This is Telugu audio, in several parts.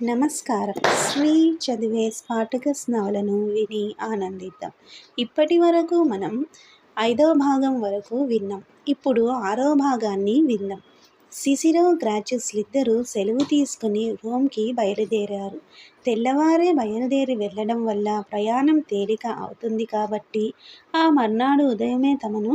నమస్కారం. శ్రీ చదివే స్పాటక నవలను విని ఆనందిద్దాం. ఇప్పటి వరకు మనం ఐదో భాగం వరకు విన్నాం. ఇప్పుడు ఆరో భాగాన్ని విందాం సిసిరో గ్రాచ్యుస్లు ఇద్దరూ సెలవు తీసుకుని రోమ్కి బయలుదేరారు. తెల్లవారే బయలుదేరి వెళ్ళడం వల్ల ప్రయాణం తేలిక అవుతుంది కాబట్టి ఆ మర్నాడు ఉదయమే తమను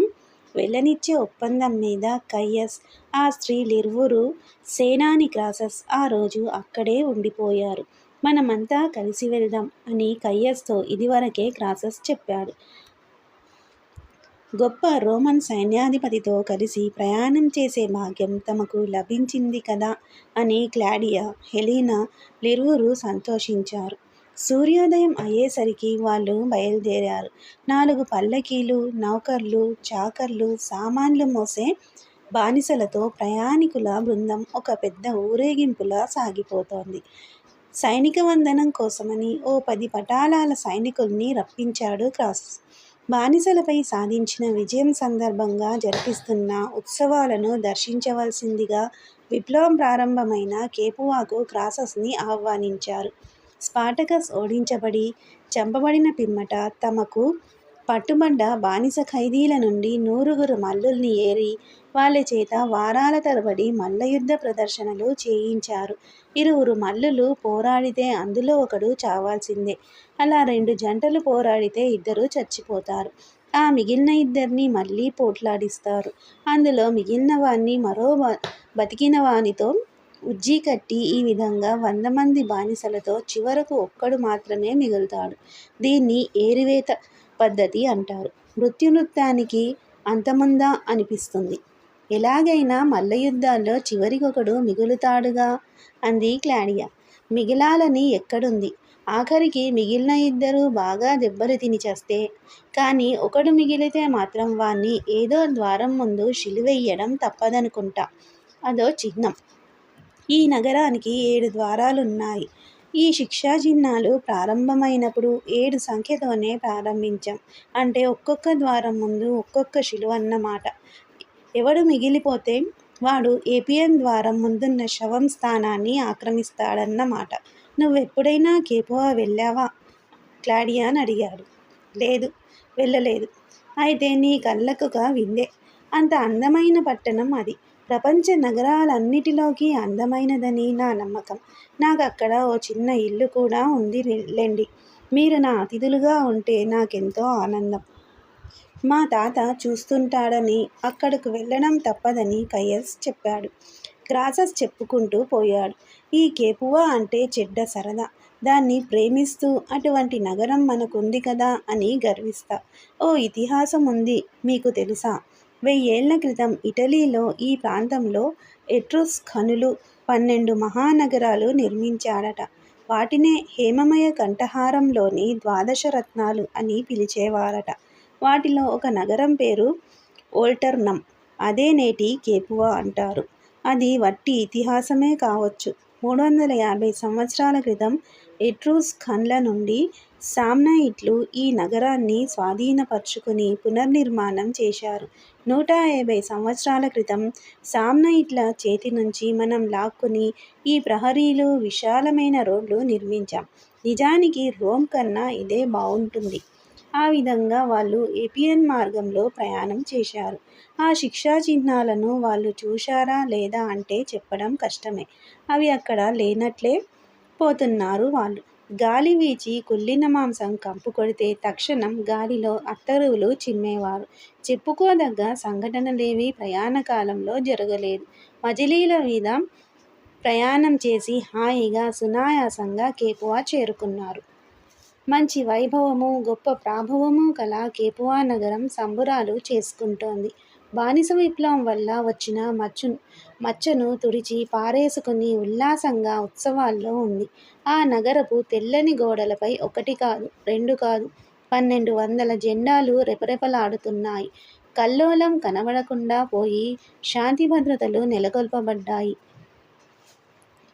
వెళ్ళనిచ్చే ఒప్పందం మీద కయ్యస్ ఆ స్త్రీలిరువురు సేనాని క్రాసస్ ఆ రోజు అక్కడే ఉండిపోయారు. మనమంతా కలిసి వెళ్దాం అని కయ్యస్తో ఇదివరకే క్రాసస్ చెప్పాడు. గొప్ప రోమన్ సైన్యాధిపతితో కలిసి ప్రయాణం చేసే భాగ్యం తమకు లభించింది కదా అని క్లాడియా హెలీనా లిరువురు సంతోషించారు. సూర్యోదయం అయ్యేసరికి వాళ్ళు బయలుదేరారు. నాలుగు పల్లకీలు నౌకర్లు చాకర్లు సామాన్లు మోసే బానిసలతో ప్రయాణికుల బృందం ఒక పెద్ద ఊరేగింపులా సాగిపోతోంది. సైనిక వందనం కోసమని ఓ పది పటాలాల సైనికుల్ని రప్పించాడు క్రాస్. బానిసలపై సాధించిన విజయం సందర్భంగా జరిపిస్తున్న ఉత్సవాలను దర్శించవలసిందిగా విప్లవం ప్రారంభమైన కేపువాకు క్రాసస్ని ఆహ్వానించారు. స్పాటకస్ ఓడించబడి చంపబడిన పిమ్మట తమకు పట్టుబడ్డ బానిస ఖైదీల నుండి నూరుగురు మల్లుల్ని ఏరి వాళ్ళ చేత వారాల తరబడి మల్లయుద్ధ ప్రదర్శనలు చేయించారు. ఇరువురు మల్లులు పోరాడితే అందులో ఒకడు చావాల్సిందే. అలా రెండు జంటలు పోరాడితే ఇద్దరు చచ్చిపోతారు. ఆ మిగిలిన ఇద్దరిని మళ్ళీ పోట్లాడిస్తారు. అందులో మిగిలిన వాణ్ణి మరో బతికిన వానితో ఉజ్జీ కట్టి ఈ విధంగా వంద మంది బానిసలతో చివరకు ఒక్కడు మాత్రమే మిగులుతాడు. దీన్ని ఏరివేత పద్ధతి అంటారు. మృత్యునృత్యానికి అంతముందా అనిపిస్తుంది. ఎలాగైనా మల్ల యుద్ధాల్లో చివరికొకడు మిగులుతాడుగా? అంది క్లాడియా. మిగిలాలని ఎక్కడుంది? ఆఖరికి మిగిలిన ఇద్దరు బాగా దెబ్బలు తిని చేస్తే కానీ ఒకడు మిగిలితే మాత్రం వాణ్ణి ఏదో ద్వారం ముందు శిలువెయ్యడం తప్పదనుకుంటా. అదో చిహ్నం. ఈ నగరానికి ఏడు ద్వారాలున్నాయి. ఈ శిక్షా చిహ్నాలు ప్రారంభమైనప్పుడు ఏడు సంఖ్యతోనే ప్రారంభించాం. అంటే ఒక్కొక్క ద్వారం ముందు ఒక్కొక్క శిలువ అన్నమాట. ఎవడు మిగిలిపోతే వాడు ఏపీఎం ద్వారం ముందున్న శవం స్థానాన్ని ఆక్రమిస్తాడన్నమాట. నువ్వెప్పుడైనా కేపోవా వెళ్ళావా? క్లాడియాన్ అడిగాడు. లేదు వెళ్ళలేదు. అయితే నీ కళ్ళకుగా విందే? అంత అందమైన పట్టణం అది. ప్రపంచ నగరాలన్నిటిలోకి అందమైనదని నా నమ్మకం. నాకు అక్కడ ఓ చిన్న ఇల్లు కూడా ఉంది లేండి. మీరు నా అతిథులుగా ఉంటే నాకెంతో ఆనందం. మా తాత చూస్తుంటాడని అక్కడకు వెళ్ళడం తప్పదని కయస్ చెప్పాడు. గ్రాసస్ చెప్పుకుంటూ పోయాడు. ఈ కేపువా అంటే చెడ్డ సరదా. దాన్ని ప్రేమిస్తూ అటువంటి నగరం మనకుంది కదా అని గర్విస్తా. ఓ ఇతిహాసం ఉంది మీకు తెలుసా? వెయ్యేళ్ళ క్రితం ఇటలీలో ఈ ప్రాంతంలో ఎట్రుస్కనులు పన్నెండు మహానగరాలు నిర్మించాడట. వాటినే హేమమయ కంఠహారంలోని ద్వాదశ రత్నాలు అని పిలిచేవారట. వాటిలో ఒక నగరం పేరు ఓల్టర్నం అదే నేటి కేపువా అంటారు. అది వట్టి ఇతిహాసమే కావచ్చు. మూడు వందల యాభై సంవత్సరాల క్రితం ఎట్రూస్ ఖన్ల నుండి సామ్నయిట్లు ఈ నగరాన్ని స్వాధీనపరుచుకుని పునర్నిర్మాణం చేశారు. నూట యాభై సంవత్సరాల క్రితం సామ్నయిట్ల చేతి నుంచి మనం లాక్కుని ఈ ప్రహరీలు విశాలమైన రోడ్లు నిర్మించాం. నిజానికి రోమ్ కన్నా ఇదే బాగుంటుంది. ఆ విధంగా వాళ్ళు ఏపియన్ మార్గంలో ప్రయాణం చేశారు. ఆ శిక్షా చిహ్నాలను వాళ్ళు చూశారా లేదా అంటే చెప్పడం కష్టమే. అవి అక్కడ లేనట్లే పోతున్నారు వాళ్ళు. గాలి వీచి కుళ్ళిన మాంసం కంపు కొడితే తక్షణం గాలిలో అత్తరువులు చిమ్మేవారు. చెప్పుకోదగ్గ సంఘటనలేవి ప్రయాణ కాలంలో జరగలేదు. మజిలీల మీద ప్రయాణం చేసి హాయిగా సునాయాసంగా కేపువా చేరుకున్నారు. మంచి వైభవము గొప్ప ప్రాభవము కల కేపువా నగరం సంబురాలు చేసుకుంటోంది. బానిస విప్లవం వల్ల వచ్చిన మచ్చు మచ్చను తుడిచి పారేసుకుని ఉల్లాసంగా ఉత్సవాల్లో ఉంది. ఆ నగరపు తెల్లని గోడలపై ఒకటి కాదు రెండు కాదు పన్నెండు వందల జెండాలు రెపరెపలాడుతున్నాయి. కల్లోలం కనబడకుండా పోయి శాంతి భద్రతలు నెలకొల్పబడ్డాయి.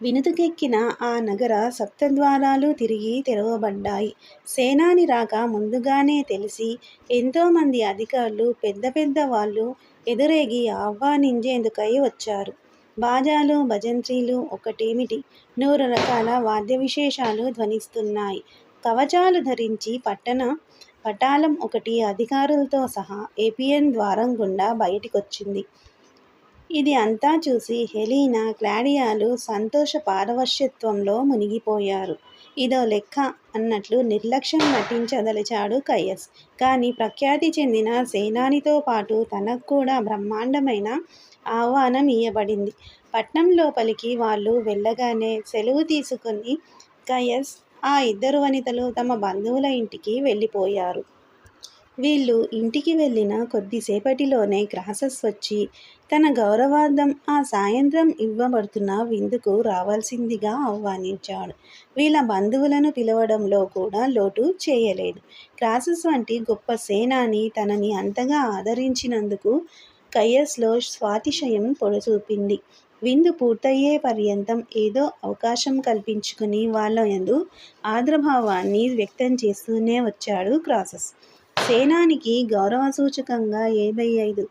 వినుతుకెక్కిన ఆ నగర సప్తద్వారాలు తిరిగి తెరవబడ్డాయి. సేనాని రాక ముందుగానే తెలిసి ఎంతోమంది అధికారులు పెద్ద పెద్ద వాళ్ళు ఎదురేగి ఆహ్వానించేందుకై వచ్చారు. బాజాలు భజంత్రీలు ఒకటేమిటి? నూరు రకాల వాద్య విశేషాలు ధ్వనిస్తున్నాయి. కవచాలు ధరించి పట్టణ పటాలం ఒకటి అధికారులతో సహా ఏపీఎన్ ద్వారం గుండా బయటికొచ్చింది. ఇది అంతా చూసి హెలీనా క్లాడియాలు సంతోష పారవశ్యత్వంలో మునిగిపోయారు. ఇదో లెక్క అన్నట్లు నిర్లక్ష్యం నటించదలిచాడు కయస్. కానీ ప్రఖ్యాతి చెందిన సేనానితో పాటు తనకు కూడా బ్రహ్మాండమైన ఆహ్వానం ఇయ్యబడింది. పట్నం లోపలికి వాళ్ళు వెళ్ళగానే సెలవు తీసుకుని కయస్ ఆ ఇద్దరు వనితలు తమ బంధువుల ఇంటికి వెళ్ళిపోయారు. వీళ్ళు ఇంటికి వెళ్ళిన కొద్దిసేపటిలోనే క్రాసస్ వచ్చి తన గౌరవార్థం ఆ సాయంత్రం ఇవ్వబడుతున్న విందుకు రావాల్సిందిగా ఆహ్వానించాడు. వీళ్ళ బంధువులను పిలవడంలో కూడా లోటు చేయలేదు. క్రాసస్ వంటి గొప్ప సేనాని తనని అంతగా ఆదరించినందుకు కయస్లో స్వాతిశయం పొడచూపింది. విందు పూర్తయ్యే పర్యంతం ఏదో అవకాశం కల్పించుకుని వాళ్ళ యందు ఆద్రభావాన్ని వ్యక్తం చేస్తూనే వచ్చాడు క్రాసస్ సేనానికి గౌరవ సూచకంగా యాభై ఐదు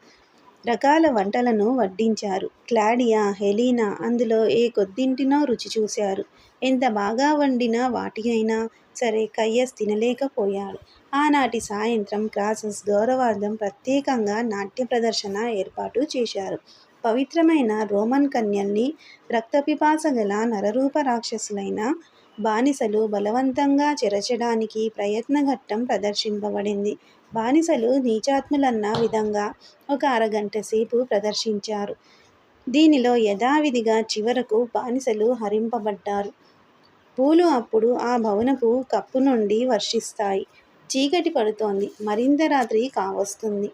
రకాల వంటలను వడ్డించారు. క్లాడియా హెలీనా అందులో ఏ కొద్దింటినో రుచి చూశారు. ఎంత బాగా వండినా వాటి అయినా సరే కయ్యస్ తినలేకపోయాడు. ఆనాటి సాయంత్రం క్రాసస్ గౌరవార్థం ప్రత్యేకంగా నాట్య ప్రదర్శన ఏర్పాటు చేశారు. పవిత్రమైన రోమన్ కన్యల్ని రక్తపిపాస గల నరరూప రాక్షసులైన బానిసలు బలవంతంగా చెరచడానికి ప్రయత్నఘట్టం ప్రదర్శింపబడింది. బానిసలు నీచాత్ములన్న విధంగా ఒక అరగంట సేపు ప్రదర్శించారు. దీనిలో యథావిధిగా చివరకు బానిసలు హరింపబడ్డారు. పూలు అప్పుడు ఆ భవనపు కప్పు నుండి వర్షిస్తాయి. చీకటి పడుతోంది. మరింత రాత్రి కావస్తుంది.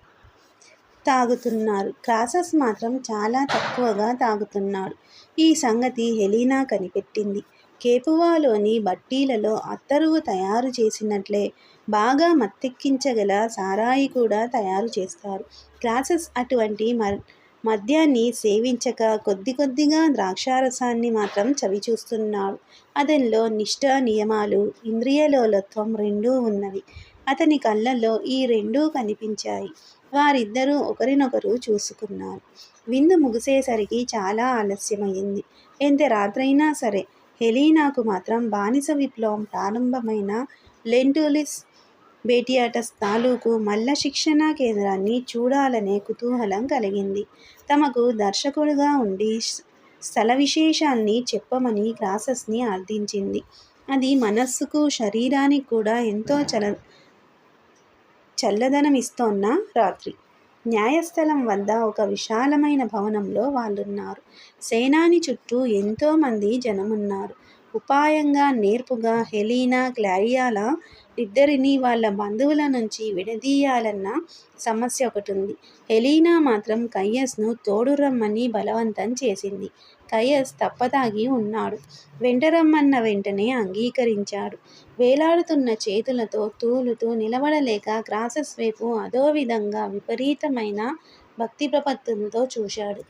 తాగుతున్నారు. క్రాసస్ మాత్రం చాలా తక్కువగా తాగుతున్నాడు. ఈ సంగతి హెలీనా కనిపెట్టింది. కేపువాలోని బట్టీలలో అత్తరువు తయారు చేసినట్లే బాగా మత్తెక్కించగల సారాయి కూడా తయారు చేస్తారు. క్లాసెస్ అటువంటి మద్యాన్ని సేవించక కొద్ది కొద్దిగా ద్రాక్షారసాన్ని మాత్రం చవిచూస్తున్నాడు అతనిలో నిష్ఠ నియమాలు ఇంద్రియలోలత్వం రెండూ ఉన్నవి. అతని కళ్ళల్లో ఈ రెండూ కనిపించాయి. వారిద్దరూ ఒకరినొకరు చూసుకున్నారు. విందు ముగిసేసరికి చాలా ఆలస్యమైంది. ఎంత రాత్రైనా సరే హెలీనాకు మాత్రం బానిస విప్లవం ప్రారంభమైన లెంటూలిస్ బేటియాటస్ తాలూకు మల్ల శిక్షణా కేంద్రాన్ని చూడాలనే కుతూహలం కలిగింది. తమకు దర్శకుడుగా ఉండి స్థల విశేషాన్ని చెప్పమని క్రాసస్ని అర్థించింది అది మనస్సుకు శరీరానికి కూడా ఎంతో చల చల్లదనమిస్తోన్న రాత్రి. న్యాయస్థలం వద్ద ఒక విశాలమైన భవనంలో వాళ్ళున్నారు. సేనాని చుట్టూ ఎంతోమంది జనమున్నారు. ఉపాయంగా నేర్పుగా హెలీనా క్లారియాల ఇద్దరిని వాళ్ళ బంధువుల నుంచి విడదీయాలన్న సమస్య ఒకటి ఉంది హెలీనా మాత్రం కయ్యస్ను తోడు రమ్మని బలవంతం చేసింది. కయస్ తప్పతాగి ఉన్నాడు. వెంటరమ్మన్న వెంటనే అంగీకరించాడు. వేలాడుతున్న చేతులతో తూలుతూ నిలబడలేక క్రాసస్ వైపు అదో విధంగా విపరీతమైన భక్తి ప్రపత్తులతో చూశాడు.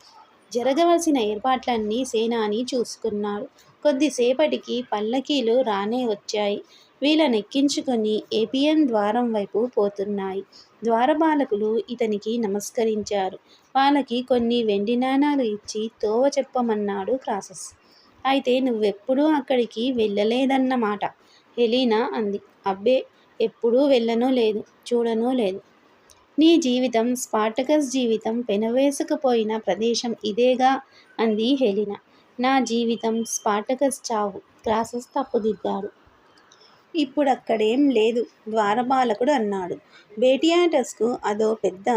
జరగవలసిన ఏర్పాట్లన్నీ సేనాని చూసుకున్నాడు. కొద్దిసేపటికి పల్లకీలు రానే వచ్చాయి. వీళ్ళనెక్కించుకొని ఏపీఎం ద్వారం వైపు పోతున్నాయి. ద్వారపాలకులు ఇతనికి నమస్కరించారు. వాళ్ళకి కొన్ని వెండి నాణాలు ఇచ్చి తోవ చెప్పమన్నాడు క్రాసస్. అయితే నువ్వెప్పుడూ అక్కడికి వెళ్ళలేదన్నమాట హెలీనా అంది. అబ్బే ఎప్పుడూ వెళ్ళనూ లేదు చూడనూ లేదు. నీ జీవితం స్పాటకస్ జీవితం పెనవేసుకుపోయిన ప్రదేశం ఇదేగా అంది హెలినా. నా జీవితం స్పాటకస్ చావు క్రాసస్ తప్పుదిద్దాడు ఇప్పుడక్కడేం లేదు ద్వారపాలకుడు అన్నాడు. బేటియాటస్కు అదో పెద్ద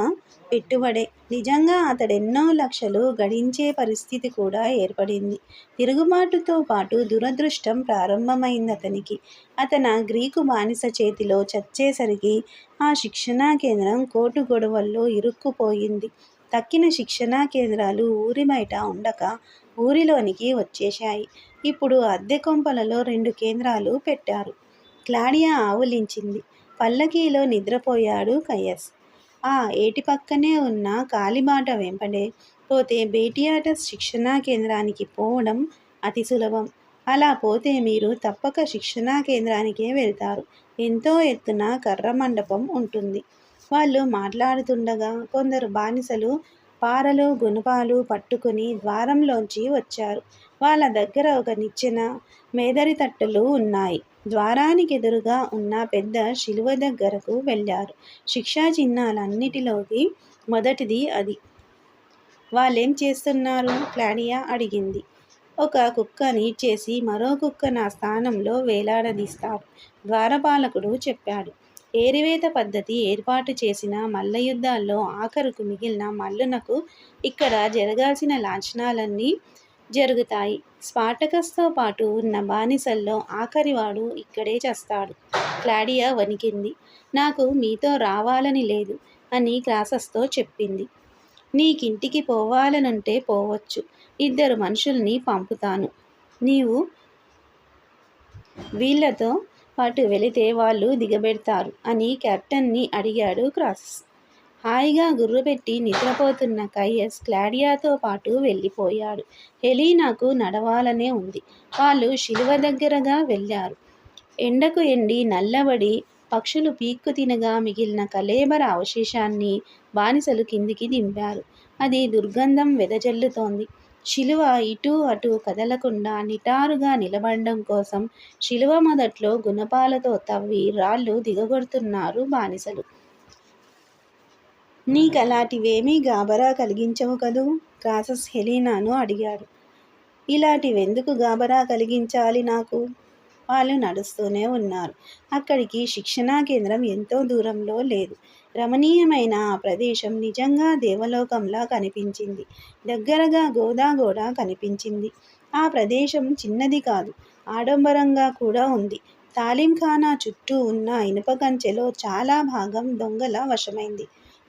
పెట్టుబడే. నిజంగా అతడెన్నో లక్షలు గడించే పరిస్థితి కూడా ఏర్పడింది. తిరుగుబాటుతో పాటు దురదృష్టం ప్రారంభమైంది అతనికి అతన గ్రీకు బానిస చేతిలో చచ్చేసరికి ఆ శిక్షణా కేంద్రం కోర్టు గొడవల్లో ఇరుక్కుపోయింది. తక్కిన శిక్షణా కేంద్రాలు ఊరి బయట ఉండక ఊరిలోనికి వచ్చేశాయి. ఇప్పుడు అద్దె కొంపలలో రెండు కేంద్రాలు పెట్టారు. క్లాడియా ఆవులించింది. పల్లకీలో నిద్రపోయాడు కయస్. ఆ ఏటి పక్కనే ఉన్న కాలిబాట వెంపడే పోతే బేటియాటస్ శిక్షణా కేంద్రానికి పోవడం అతి సులభం. అలా పోతే మీరు తప్పక శిక్షణా కేంద్రానికే వెళ్తారు. ఎంతో ఎత్తున కర్ర మండపం ఉంటుంది. వాళ్ళు మాట్లాడుతుండగా కొందరు బానిసలు పారలు గుణపాలు పట్టుకుని ద్వారంలోంచి వచ్చారు. వాళ్ళ దగ్గర ఒక నిచ్చెన మేదరి తట్టలు ఉన్నాయి. ద్వారానికి ఎదురుగా ఉన్న పెద్ద శిలువ దగ్గరకు వెళ్ళారు. శిక్షా చిహ్నాలన్నిటిలోకి మొదటిది అది. వాళ్ళేం చేస్తున్నారు? క్లాడియా అడిగింది. ఒక కుక్కని చేసి మరో కుక్క నా స్థానంలో వేలాడదీస్తారు ద్వారపాలకుడు చెప్పాడు. ఏరివేత పద్ధతి ఏర్పాటు చేసిన మల్ల యుద్ధాల్లో ఆఖరుకు మిగిలిన మల్లునకు ఇక్కడ జరగాల్సిన లాంఛనాలన్నీ జరుగుతాయి. స్పాటకస్తో పాటు ఉన్న బానిసల్లో ఆఖరివాడు ఇక్కడే చస్తాడు. క్లాడియా వణికింది. నాకు మీతో రావాలని లేదు అని క్లాసస్తో చెప్పింది. నీకింటికి పోవాలనుంటే పోవచ్చు. ఇద్దరు మనుషుల్ని పంపుతాను. నీవు వీళ్ళతో పాటు వెళితే వాళ్ళు దిగబెడతారు అని కెప్టెన్ని అడిగాడు క్రాసస్. హాయిగా గుర్రుపెట్టి నిద్రపోతున్న కైయస్ క్లాడియాతో పాటు వెళ్ళిపోయాడు. హెలీనాకు నడవాలనే ఉంది. వాళ్ళు శిలువ దగ్గరగా వెళ్ళారు. ఎండకు ఎండి నల్లబడి పక్షులు పీక్కు తినగా మిగిలిన కలేబర అవశేషాన్ని బానిసలు కిందికి దింపారు. అది దుర్గంధం వెదజల్లుతోంది. శిలువ ఇటూ అటు కదలకుండా నిటారుగా నిలబడడం కోసం శిలువ మొదట్లో గుణపాలతో తవ్వి రాళ్ళు దిగగొడుతున్నారు బానిసలు. నీకలాంటివేమీ గాబరా కలిగించవు కదూ? క్రాసస్ హెలీనాను అడిగాడు. ఇలాంటివెందుకు గాబరా కలిగించాలి నాకు? వాళ్ళు నడుస్తూనే ఉన్నారు. అక్కడికి శిక్షణా కేంద్రం ఎంతో దూరంలో లేదు. రమణీయమైన ఆ ప్రదేశం నిజంగా దేవలోకంలా కనిపించింది. దగ్గరగా గోదాగోడ కనిపించింది. ఆ ప్రదేశం చిన్నది కాదు ఆడంబరంగా కూడా ఉంది. తాలింఖానా చుట్టూ ఉన్న ఇనుప కంచెలో చాలా భాగం దొంగల వశమైంది.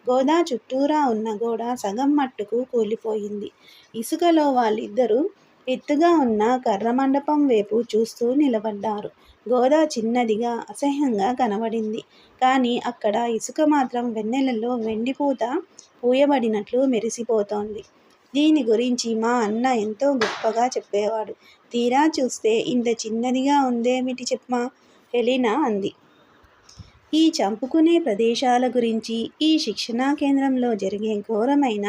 గోదా చుట్టూరా ఉన్న గోడ సగం మట్టుకు కూలిపోయింది. ఇసుకలో వాళ్ళిద్దరూ ఎత్తుగా ఉన్న కర్ర మండపం వైపు చూస్తూ నిలబడ్డారు. గోదా చిన్నదిగా అసహ్యంగా కనబడింది. కానీ అక్కడ ఇసుక మాత్రం వెన్నెలలో వెండిపూత పూయబడినట్లు మెరిసిపోతోంది. దీని గురించి మా అన్న ఎంతో గొప్పగా చెప్పేవాడు. తీరా చూస్తే ఇంత చిన్నదిగా ఉందేమిటి చెప్పమా? హెలినా అంది. ఈ చంపుకునే ప్రదేశాల గురించి ఈ శిక్షణా కేంద్రంలో జరిగే ఘోరమైన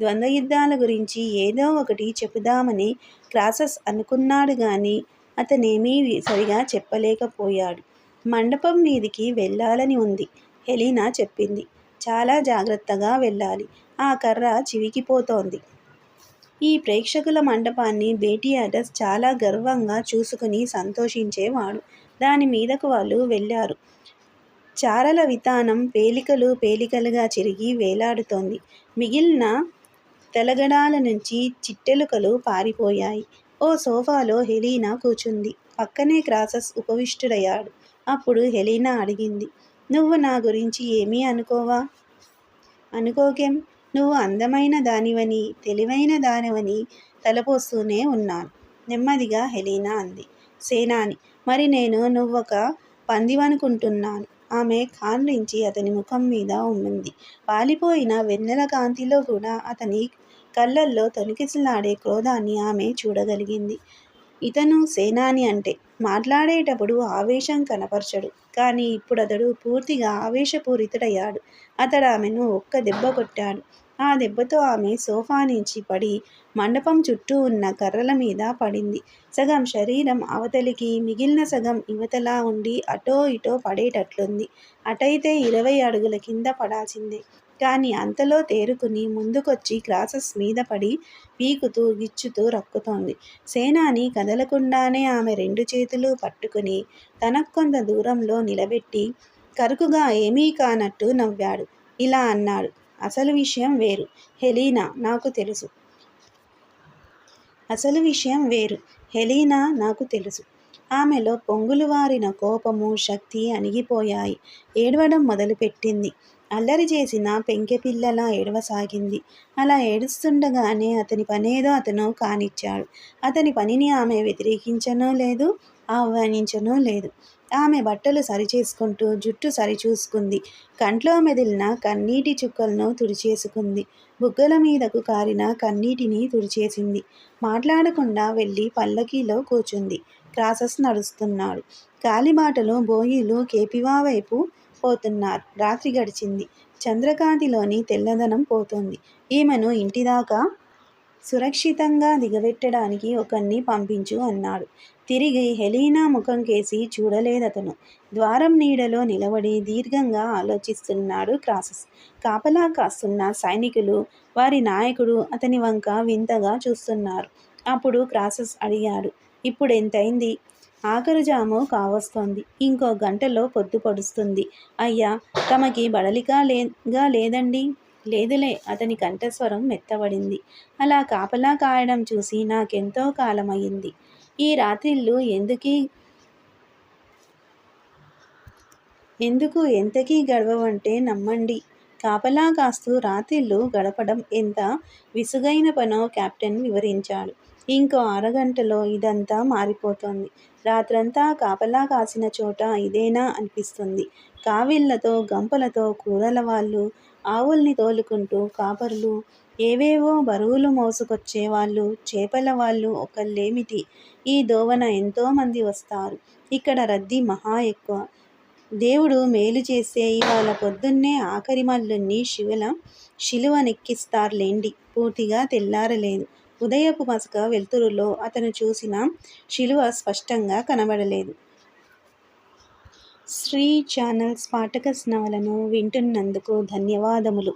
ద్వంద్వయుద్ధాల గురించి ఏదో ఒకటి చెబుదామని క్లాసెస్ అనుకున్నాడు కానీ అతనేమీ సరిగా చెప్పలేకపోయాడు. మండపం మీదికి వెళ్ళాలని ఉంది హెలీనా చెప్పింది. చాలా జాగ్రత్తగా వెళ్ళాలి. ఆ కర్ర చివికిపోతోంది. ఈ ప్రేక్షకుల మండపాన్ని బేటియాటస్ చాలా గర్వంగా చూసుకుని సంతోషించేవాడు. దాని మీదకు వాళ్ళు వెళ్ళారు. చారల వితానం పేలికలు పేలికలుగా చిరిగి వేలాడుతోంది. మిగిలిన తెలగడాల నుంచి చిట్టెలుకలు పారిపోయాయి. ఓ సోఫాలో హెలీనా కూచుంది. పక్కనే క్రాసస్ ఉపవిష్టుడయ్యాడు. అప్పుడు హెలీనా అడిగింది నువ్వు నా గురించి ఏమీ అనుకోవా? అనుకోకేం? నువ్వు అందమైన దానివని తెలివైన దానివని తలపోస్తూనే ఉన్నాను నెమ్మదిగా హెలీనా అంది. సేనాని మరి నేను నువ్వొక పందివనుకుంటున్నాను. ఆమె నుంచి అతని ముఖం మీద ఉమ్మింది. పాలిపోయిన వెన్నెల కాంతిలో కూడా అతని కళ్ళల్లో తొనికిసలాడే క్రోధాన్ని ఆమె చూడగలిగింది. ఇతను సేనాని అంటే మాట్లాడేటప్పుడు ఆవేశం కనపరచడు. కానీ ఇప్పుడు అతడు పూర్తిగా ఆవేశపూరితుడయ్యాడు. అతడు ఆమెను ఒక్క దెబ్బ కొట్టాడు. ఆ దెబ్బతో ఆమె సోఫా నుంచి పడి మండపం చుట్టూ ఉన్న కర్రల మీద పడింది. సగం శరీరం అవతలికి మిగిలిన సగం ఇవతలా ఉండి అటో ఇటో పడేటట్లుంది. అటైతే ఇరవై అడుగుల కింద పడాల్సిందే. కానీ అంతలో తేరుకుని ముందుకొచ్చి క్రాసస్ మీద పడి పీకుతూ గిచ్చుతూ రక్కుతోంది. సేనాని కదలకుండానే ఆమె రెండు చేతులు పట్టుకుని తనక్కొంత దూరంలో నిలబెట్టి కరుకుగా ఏమీ కానట్టు నవ్వాడు. ఇలా అన్నాడు. అసలు విషయం వేరు. హెలీనా నాకు తెలుసు. అసలు విషయం వేరు. హెలీనా నాకు తెలుసు. ఆమెలో పొంగులు వారిన కోపము శక్తి అణిగిపోయాయి. ఏడవడం మొదలుపెట్టింది. అల్లరి చేసిన పెంకెపిల్లలా ఏడవసాగింది. అలా ఏడుస్తుండగానే అతని పనేదో అతను కానిచ్చాడు. అతని పనిని ఆమె వ్యతిరేకించనో లేదు ఆహ్వానించనో లేదు. ఆమె బట్టలు సరిచేసుకుంటూ జుట్టు సరిచూసుకుంది. కంట్లో మెదిలిన కన్నీటి చుక్కలను తుడిచేసుకుంది. బుగ్గల మీదకు కారిన కన్నీటిని తుడిచేసింది. మాట్లాడకుండా వెళ్ళి పల్లకీలో కూర్చుంది. క్రాసస్ నడుస్తున్నాడు. కాలిబాటలో బోయిలు కేపివా వైపు పోతున్నారు. రాత్రి గడిచింది. చంద్రకాంతిలోని తెల్లదనం పోతుంది. ఈమెను ఇంటిదాకా సురక్షితంగా దిగబెట్టడానికి ఒకరిని పంపించు అన్నాడు. తిరిగి హెలీనా ముఖంకేసి చూడలేదతను. ద్వారం నీడలో నిలబడి దీర్ఘంగా ఆలోచిస్తున్నాడు క్రాసస్. కాపలా కాస్తున్న సైనికులు, వారి నాయకుడు అతని వంక వింతగా చూస్తున్నారు. అప్పుడు క్రాసస్ అడిగాడు. ఇప్పుడెంతయింది? ఆఖరుజాము కావస్తోంది. ఇంకో గంటలో పొద్దు పొడుస్తుంది. అయ్యా! తమకి బడలికా లేగా లేదండి లేదులే అతని కంఠస్వరం మెత్తబడింది. అలా కాపలా కాయడం చూసి నాకెంతో కాలమయ్యింది ఈ రాత్రిళ్ళు ఎందుకీ ఎందుకు ఎంతకీ గడవవంటే నమ్మండి. కాపలా కాస్తూ రాత్రిళ్ళు గడపడం ఎంత విసుగైన పనో కెప్టెన్ వివరించాడు. ఇంకో అరగంటలో ఇదంతా మారిపోతుంది. రాత్రంతా కాపలా కాసిన చోట ఇదేనా అనిపిస్తుంది. కావిళ్ళతో, గంపలతో కూరలవాళ్ళు, ఆవుల్ని తోలుకుంటూ కాపరులు, ఏవేవో బరువులు మోసుకొచ్చే వాళ్ళు, ఒకళ్ళేమిటి, ఈ దోవన ఎంతోమంది వస్తారు. ఇక్కడ రద్దీ మహా ఎక్కువ. దేవుడు మేలు చేసే ఇవాళ పొద్దున్నే ఆఖరి మల్లుణ్ణి శిలువనెక్కిస్తార్లెండి పూర్తిగా తెల్లారలేదు. ఉదయపు మసక వెలుతురులో అతను చూసిన శిలువ స్పష్టంగా కనబడలేదు. శ్రీ ఛానల్స్ పాడ్కాస్ట్ నవలను వింటున్నందుకు ధన్యవాదములు.